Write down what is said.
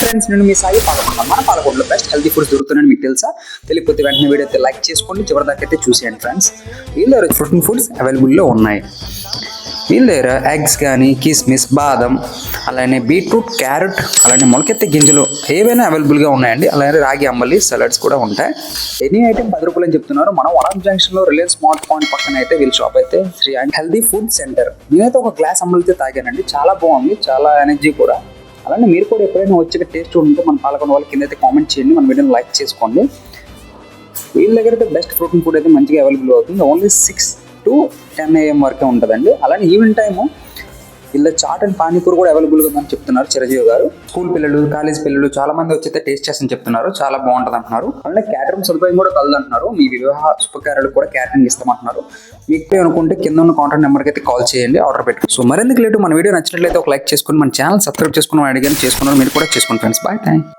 Friends నేను మీ సాయి పాలకొండ మన పాలకొండలో బెస్ట్ హెల్తీ ఫుడ్స్ దొరుకుతున్నాయని మీకు తెలుసా? తెలియకపోతే వెంటనే వీడియో అయితే లైక్ చేసుకోండి. చివరి దాకా అయితే చూసేయండి ఫ్రెండ్స్ వీళ్ళ దగ్గర ప్రోటీన్ ఫుడ్స్ అవైలబుల్లో ఉన్నాయి. వీళ్ళ దగ్గర ఎగ్స్ కానీ కిస్మిస్ బాదం అలానే బీట్రూట్ క్యారెట్ అలానే మొలకెత్తే గింజలు ఏవైనా అవైలబుల్గా ఉన్నాయండి. అలానే రాగి అంబలి సలాడ్స్ కూడా ఉంటాయి. ఎనీ ఐటమ్ పది రూపాయలు అని చెప్తున్నారు. మనం వరం జంక్షన్లో రిలయన్స్ స్మార్ట్ పాయింట్ పక్కన అయితే వీళ్ళ షాప్ అయితే Sri and healthy food centre నేనైతే ఒక గ్లాస్ అంబలితే తాగానండి. చాలా బాగుంది. చాలా ఎనర్జీ కూడా. అలానే మీరు కూడా ఎప్పుడైనా వచ్చే టేస్ట్ ఉంటే మన పాలకొండ వాళ్ళ కింద అయితే కామెంట్ చేయండి. మన వీడియోని లైక్ చేసుకోండి. వీళ్ళ దగ్గర అయితే బెస్ట్ ప్రోటీన్ ఫుడ్ అయితే మంచిగా అవైలబుల్ అవుతుంది. Only six to ten AM వరకే ఉంటుందండి. అలానే ఈవినింగ్ టైము ఇలా చాట్ అండ్ పానీపూరి కూడా అవైలబుల్గా ఉందని చెప్తున్నారు చిరంజీవి గారు. స్కూల్ పిల్లలు కాలేజ్ పిల్లలు చాలా మంది వచ్చి అయితే టేస్ట్ చేస్తని చెప్తున్నారు. చాలా బాగుంటుంది అంటున్నారు అలానే క్యాటరింగ్ సదుపాయం కూడా కలదంటున్నారు. మీ వివాహ శుభకార్యాలు కూడా క్యాటరింగ్ ఇస్తామంటున్నారు. మీకు అనుకుంటే కింద ఉన్న కాంటాక్ట్ నెంబర్కి అయితే కాల్ చేయండి ఆర్డర్ పెట్టుకోండి. సో మరెందుకు లేటు? మన వీడియో నచ్చినట్లయితే ఒక లైక్ చేసుకుని మన ఛానల్ సబ్స్క్రైబ్ చేసుకుని అడిగాను చేసుకున్నారు మీరు కూడా చేసుకోండి ఫ్రెండ్స్ బాయ్ థ్యాంక్